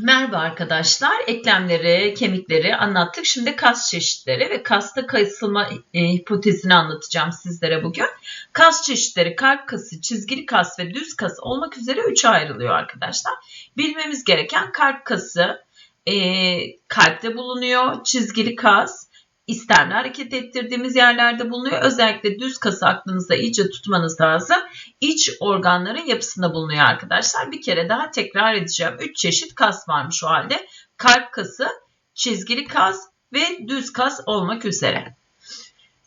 Merhaba arkadaşlar. Eklemleri, kemikleri anlattık. Şimdi kas çeşitleri ve kasta kasılma e, hipotezini anlatacağım sizlere bugün. Kas çeşitleri kalp kası, çizgili kas ve düz kas olmak üzere üçe ayrılıyor arkadaşlar. Bilmemiz gereken kalp kası e, kalpte bulunuyor. Çizgili kas istemli hareket ettirdiğimiz yerlerde bulunuyor. Özellikle düz kası aklınızda iyice tutmanız lazım. İç organların yapısında bulunuyor arkadaşlar. Bir kere daha tekrar edeceğim. 3 çeşit kas varmış o halde. Kalp kası, çizgili kas ve düz kas olmak üzere.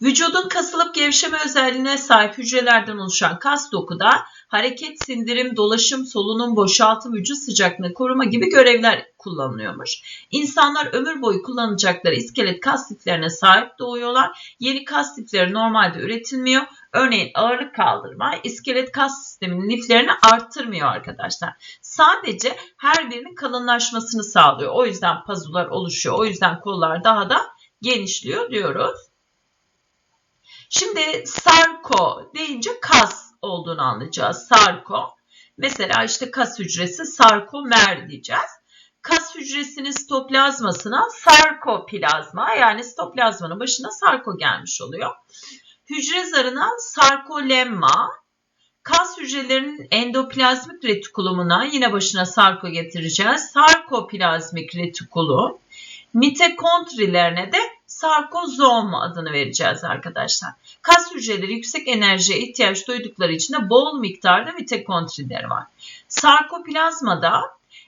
Vücudun kasılıp gevşeme özelliğine sahip hücrelerden oluşan kas dokuda hareket, sindirim, dolaşım, solunum, boşaltım, vücut sıcaklığını koruma gibi görevler kullanılıyormuş. İnsanlar ömür boyu kullanacakları iskelet kas tiplerine sahip doğuyorlar. Yeni kas tipleri normalde üretilmiyor. Örneğin ağırlık kaldırma iskelet kas sisteminin liflerini arttırmıyor arkadaşlar. Sadece her birinin kalınlaşmasını sağlıyor. O yüzden pazular oluşuyor. O yüzden kollar daha da genişliyor diyoruz. Şimdi sarko deyince olduğunu anlayacağız. Sarko. Mesela işte kas hücresi sarkomer diyeceğiz. Kas hücresinin stoplazmasına sarkoplazma yani stoplazmanın başına sarko gelmiş oluyor. Hücre zarına sarkolemma, kas hücrelerinin endoplazmik retikulumuna yine başına sarko getireceğiz. Sarkoplazmik retikulum. Mitokondrilerine de sarkozom adını vereceğiz arkadaşlar. Kas hücreleri yüksek enerjiye ihtiyaç duydukları için de bol miktarda mitokondrileri var. Sarkoplazmada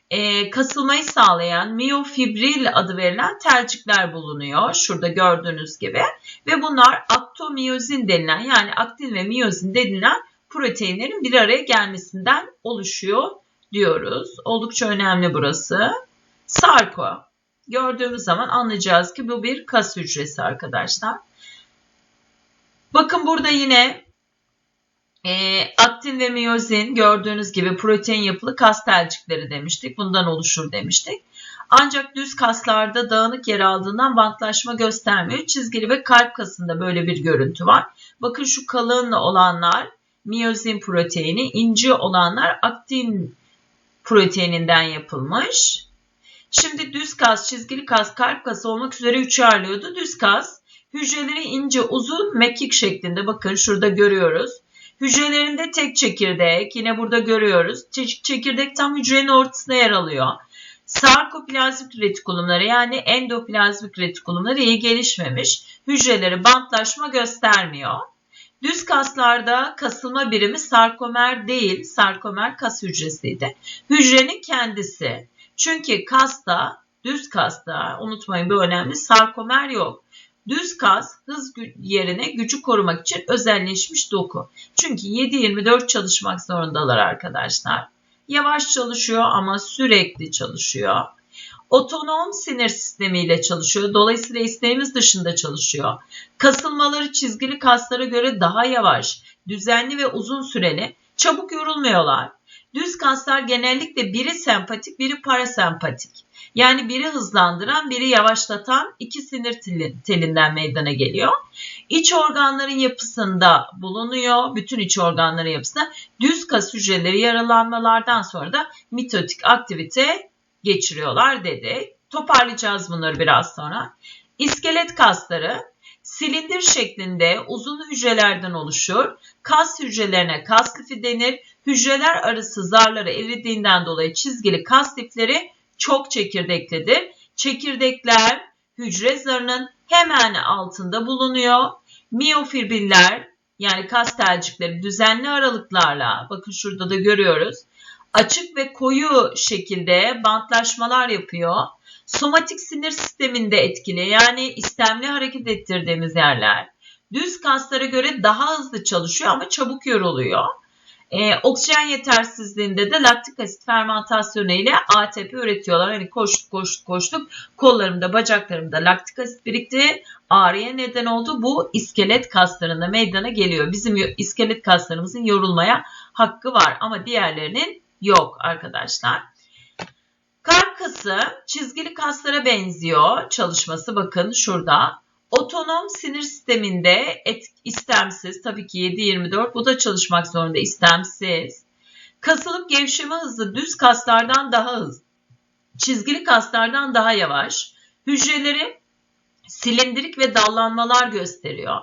e, kasılmayı sağlayan miyofibril adı verilen telcikler bulunuyor. Şurada gördüğünüz gibi. Ve bunlar aktomiyozin denilen yani aktin ve miyozin denilen proteinlerin bir araya gelmesinden oluşuyor diyoruz. Oldukça önemli burası. Sarko gördüğümüz zaman anlayacağız ki bu bir kas hücresi arkadaşlar. Bakın burada yine e, aktin ve miyozin gördüğünüz gibi protein yapılı kas telcikleri demiştik. Bundan oluşur demiştik. Ancak düz kaslarda dağınık yer aldığından bantlaşma göstermiyor. Çizgili ve kalp kasında böyle bir görüntü var. Bakın şu kalın olanlar miyozin proteini, ince olanlar aktin proteininden yapılmış. Şimdi düz kas, çizgili kas, kalp kası olmak üzere üçe ayrılıyordu. Düz kas hücreleri ince, uzun, mekik şeklinde. Bakın şurada görüyoruz. Hücrelerinde tek çekirdek. Yine burada görüyoruz. Çekirdek tam hücrenin ortasında yer alıyor. Sarkoplazmik retikulumları yani endoplazmik retikulumları iyi gelişmemiş. Hücreleri bantlaşma göstermiyor. Düz kaslarda kasılma birimi sarkomer değil, sarkomer kas hücresiydi. Hücrenin kendisi. Çünkü kasta, düz kasta, unutmayın bu önemli, sarkomer yok. Düz kas hız yerine gücü korumak için özelleşmiş doku. Çünkü 7-24 çalışmak zorundalar arkadaşlar. Yavaş çalışıyor ama sürekli çalışıyor. Otonom sinir sistemiyle çalışıyor. Dolayısıyla isteğimiz dışında çalışıyor. Kasılmaları çizgili kaslara göre daha yavaş, düzenli ve uzun süreli, çabuk yorulmuyorlar. Düz kaslar genellikle biri sempatik, biri parasempatik. Yani biri hızlandıran, biri yavaşlatan iki sinir telinden meydana geliyor. İç organların yapısında bulunuyor. Bütün iç organların yapısında düz kas hücreleri yaralanmalardan sonra da mitotik aktivite geçiriyorlar dedi. Toparlayacağız bunları biraz sonra. İskelet kasları silindir şeklinde uzun hücrelerden oluşur. Kas hücrelerine kas lifi denir. Hücreler arası zarları eridiğinden dolayı çizgili kas lifleri çok çekirdeklidir. Çekirdekler hücre zarının hemen altında bulunuyor. Miyofibriller yani kas telcikleri düzenli aralıklarla bakın şurada da görüyoruz. Açık ve koyu şekilde bantlaşmalar yapıyor. Somatik sinir sisteminde etkili yani istemli hareket ettirdiğimiz yerler. Düz kaslara göre daha hızlı çalışıyor ama çabuk yoruluyor. E, oksijen yetersizliğinde de laktik asit fermentasyonu ile ATP üretiyorlar. Hani koştuk koştuk koştuk kollarımda bacaklarımda laktik asit birikti. Ağrıya neden oldu. Bu iskelet kaslarında meydana geliyor. Bizim iskelet kaslarımızın yorulmaya hakkı var ama diğerlerinin yok arkadaşlar. Kalp kası çizgili kaslara benziyor çalışması bakın şurada. Otonom sinir sisteminde et, istemsiz tabii ki 7-24 bu da çalışmak zorunda istemsiz. Kasılıp gevşeme hızı düz kaslardan daha hızlı. çizgili kaslardan daha yavaş. Hücreleri silindirik ve dallanmalar gösteriyor.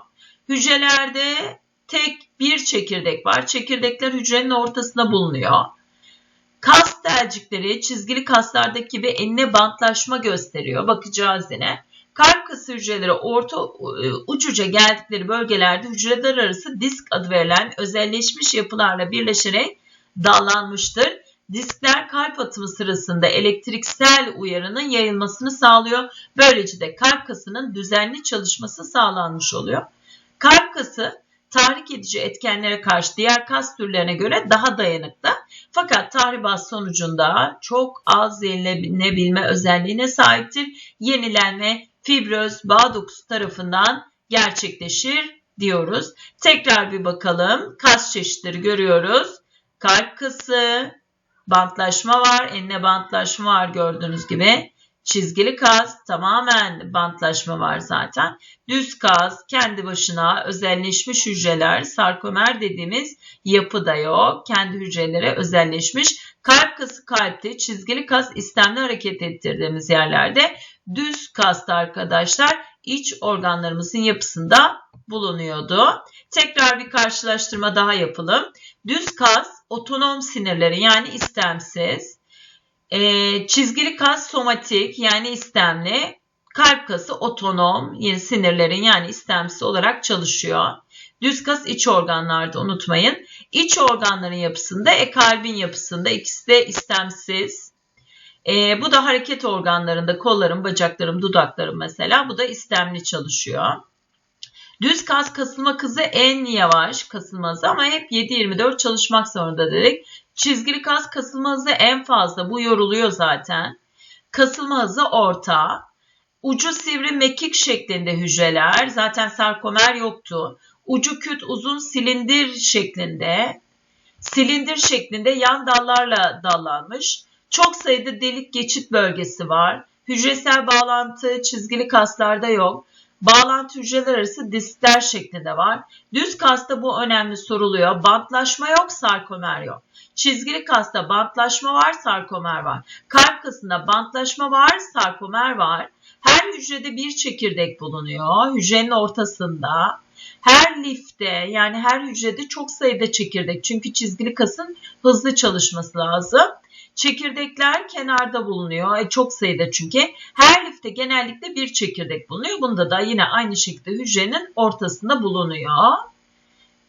Hücrelerde tek bir çekirdek var. Çekirdekler hücrenin ortasında bulunuyor. Kas telcikleri çizgili kaslardaki gibi enine bantlaşma gösteriyor. Bakacağız yine. Kalp kası hücreleri orta e, ucuca geldikleri bölgelerde hücreler arası disk adı verilen özelleşmiş yapılarla birleşerek dallanmıştır. Diskler kalp atımı sırasında elektriksel uyarının yayılmasını sağlıyor. Böylece de kalp kasının düzenli çalışması sağlanmış oluyor. Kalp kası tahrik edici etkenlere karşı diğer kas türlerine göre daha dayanıklı. Fakat tahribat sonucunda çok az yenilebilme özelliğine sahiptir. Yenilenme fibroz bağ dokusu tarafından gerçekleşir diyoruz. Tekrar bir bakalım. Kas çeşitleri görüyoruz. Kalp kası, bantlaşma var, enine bantlaşma var gördüğünüz gibi. Çizgili kas tamamen bantlaşma var zaten. Düz kas kendi başına özelleşmiş hücreler, sarkomer dediğimiz yapı da yok. Kendi hücrelere özelleşmiş. Kalp kası kalpte, çizgili kas istemli hareket ettirdiğimiz yerlerde. Düz kasta arkadaşlar iç organlarımızın yapısında bulunuyordu. Tekrar bir karşılaştırma daha yapalım. Düz kas otonom sinirlerin yani istemsiz. E, çizgili kas somatik yani istemli. Kalp kası otonom yine sinirlerin yani istemsiz olarak çalışıyor. Düz kas iç organlarda unutmayın. İç organların yapısında e kalbin yapısında ikisi de istemsiz. E, bu da hareket organlarında kollarım, bacaklarım, dudaklarım mesela bu da istemli çalışıyor. Düz kas kasılma hızı en yavaş kasılma ama hep 7-24 çalışmak zorunda dedik. Çizgili kas kasılma hızı en fazla. Bu yoruluyor zaten. Kasılma hızı orta. Ucu sivri mekik şeklinde hücreler. Zaten sarkomer yoktu. Ucu küt uzun silindir şeklinde. Silindir şeklinde yan dallarla dallanmış. Çok sayıda delik geçit bölgesi var. Hücresel bağlantı çizgili kaslarda yok. Bağlantı hücreler arası diskler şeklinde var. Düz kasta bu önemli soruluyor. Bantlaşma yok, sarkomer yok. Çizgili kasta bantlaşma var, sarkomer var. Kalp kasında bantlaşma var, sarkomer var. Her hücrede bir çekirdek bulunuyor. Hücrenin ortasında. Her lifte yani her hücrede çok sayıda çekirdek. Çünkü çizgili kasın hızlı çalışması lazım. Çekirdekler kenarda bulunuyor. E, çok sayıda çünkü. Her lifte genellikle bir çekirdek bulunuyor. Bunda da yine aynı şekilde hücrenin ortasında bulunuyor.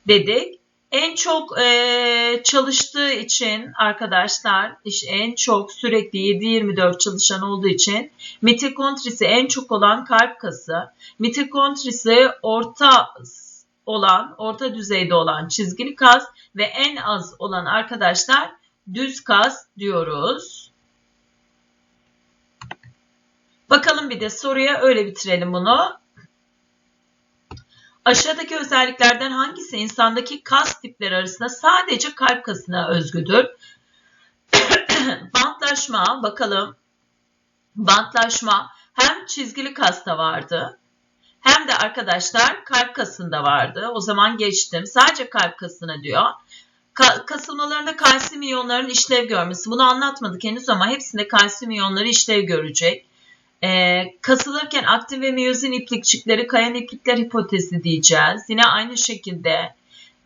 Dedik. En çok e, çalıştığı için arkadaşlar işte en çok sürekli 7-24 çalışan olduğu için mitokondrisi en çok olan kalp kası, mitokondrisi orta olan, orta düzeyde olan çizgili kas ve en az olan arkadaşlar düz kas diyoruz. Bakalım bir de soruya öyle bitirelim bunu. Aşağıdaki özelliklerden hangisi insandaki kas tipleri arasında sadece kalp kasına özgüdür? Bantlaşma bakalım. Bantlaşma hem çizgili kasta vardı hem de arkadaşlar kalp kasında vardı. O zaman geçtim. Sadece kalp kasına diyor. Ka kasılmalarında kalsiyum iyonlarının işlev görmesi. Bunu anlatmadık henüz ama hepsinde kalsiyum iyonları işlev görecek. Ee, kasılırken aktin ve miyozin iplikçikleri kayan iplikler hipotezi diyeceğiz. Yine aynı şekilde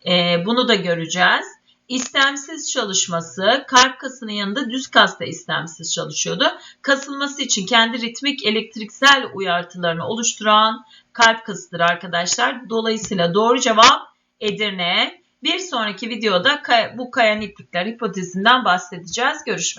e, bunu da göreceğiz. İstemsiz çalışması, kalp kasının yanında düz kasta istemsiz çalışıyordu. Kasılması için kendi ritmik elektriksel uyartılarını oluşturan kalp kasıdır arkadaşlar. Dolayısıyla doğru cevap Edirne. Bir sonraki videoda bu kayan iplikler hipotezinden bahsedeceğiz. Görüşmek